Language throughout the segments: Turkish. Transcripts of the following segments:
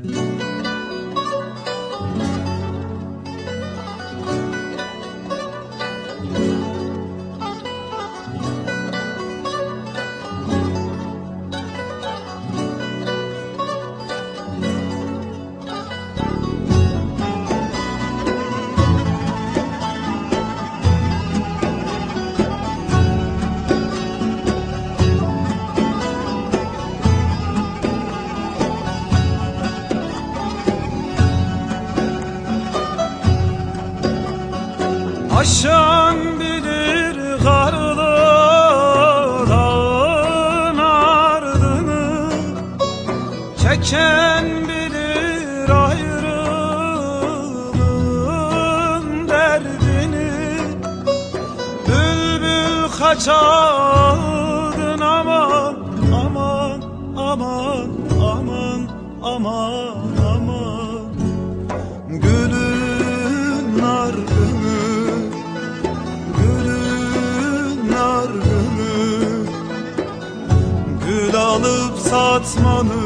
Música Aşan bilir karlı dağın ardını. Çeken bilir ayrılığın derdini. Bülbül kaçar satmanı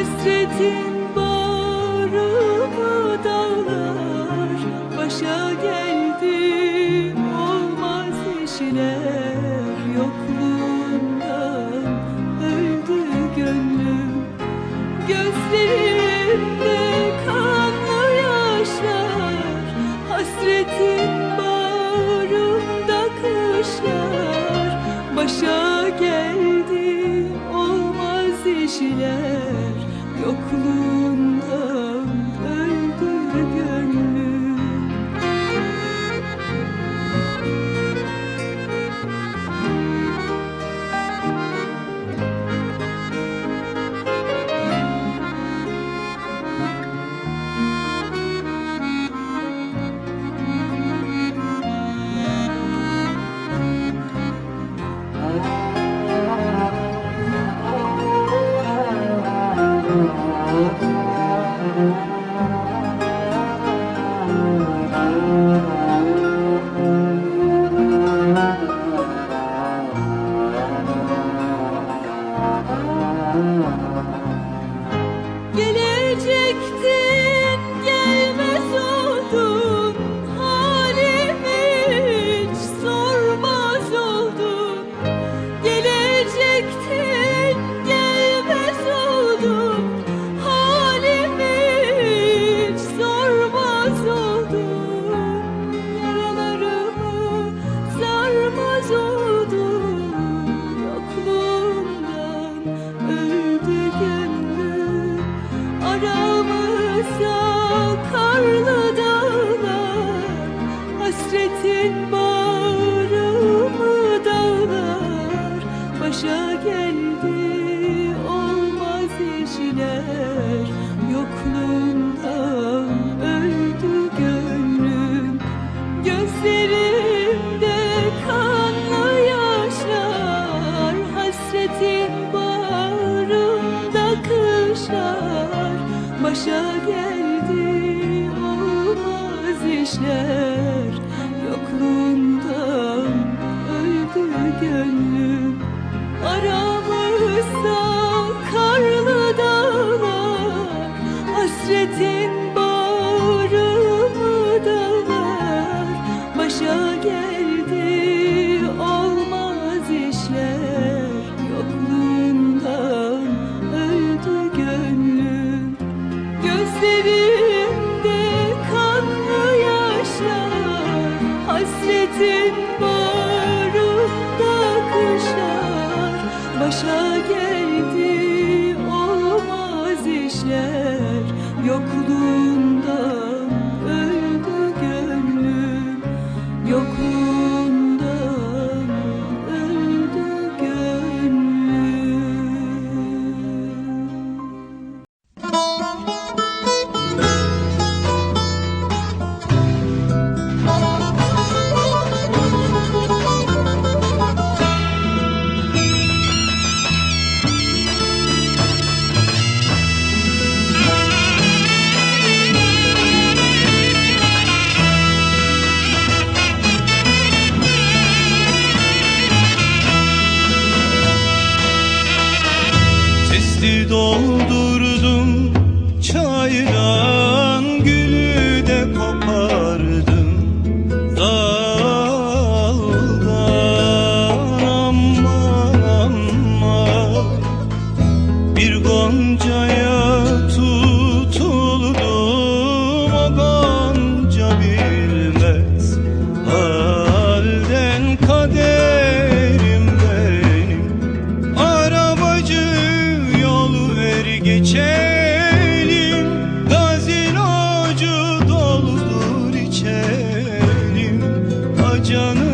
hasretin Krishna canım.